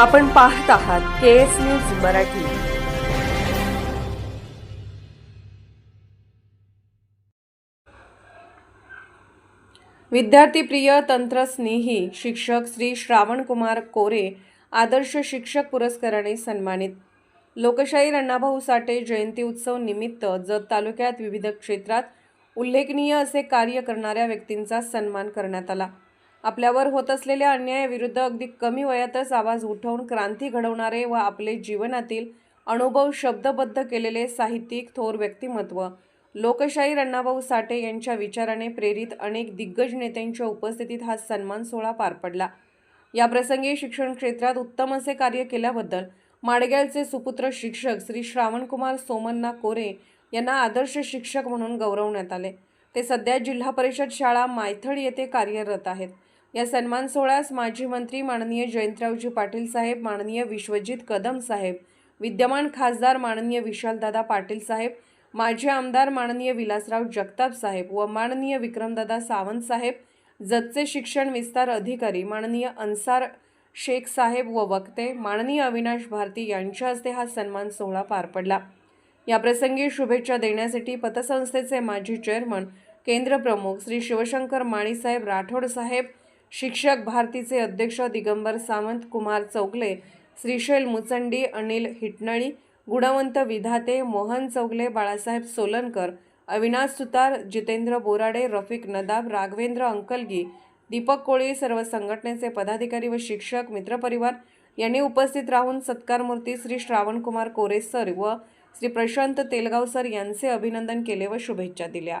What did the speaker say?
आपण पाहत आहात के एस न्यूज मराठी. विद्यार्थीप्रिय तंत्रस्नेही शिक्षक श्री श्रावणकुमार कोरे आदर्श शिक्षक पुरस्काराने सन्मानित. लोकशाही अण्णाभाऊ साठे जयंती उत्सव निमित्त जत तालुक्यात विविध क्षेत्रात उल्लेखनीय असे कार्य करणाऱ्या व्यक्तींचा सन्मान करण्यात आला. आपल्यावर होत असलेल्या अन्यायाविरुद्ध अगदी कमी वयातच आवाज उठवून क्रांती घडवणारे व आपले जीवनातील अनुभव शब्दबद्ध केलेले साहित्यिक थोर व्यक्तिमत्व लोकशाही अण्णाभाऊ साठे यांच्या विचाराने प्रेरित अनेक दिग्गज नेत्यांच्या उपस्थितीत हा सन्मान सोहळा पार पडला. या प्रसंगी शिक्षण क्षेत्रात उत्तम असे कार्य केल्याबद्दल माडग्यालचे सुपुत्र शिक्षक श्री श्रावणकुमार सोमन्ना कोरे यांना आदर्श शिक्षक म्हणून गौरवण्यात आले. ते सध्या जिल्हा परिषद शाळा मायथड येथे कार्यरत आहेत. या सन्मान सोहळ्यास माजी मंत्री माननीय जयंतरावजी पाटील साहेब माननीय विश्वजित कदम साहेब विद्यमान खासदार माननीय विशालदादा पाटील साहेब माजी आमदार माननीय विलासराव जगताप साहेब व माननीय विक्रमदादा सावंत साहेब जतचे शिक्षण विस्तार अधिकारी माननीय अन्सार शेख साहेब व वक्ते माननीय अविनाश भारती यांच्या हस्ते हा सन्मान सोहळा पार पडला. या प्रसंगी शुभेच्छा देण्यासाठी पतसंस्थेचे माजी चेअरमन केंद्र प्रमुख श्री शिवशंकर माळीसाहेब राठोड साहेब शिक्षक भारतीचे अध्यक्ष दिगंबर सावंत कुमार चौगले श्रीशैल मुचंडी अनिल हिटनळी गुणवंत विधाते मोहन चौगले बाळासाहेब सोलनकर अविनाश सुतार जितेंद्र बोराडे रफिक नदाब राघवेंद्र अंकलगी दीपक कोळी सर्व संघटनेचे पदाधिकारी व शिक्षक मित्रपरिवार यांनी उपस्थित राहून सत्कारमूर्ती श्री श्रावणकुमार कोरे सर व श्री प्रशांत तेलगाव सर यांचे अभिनंदन केले व शुभेच्छा दिल्या.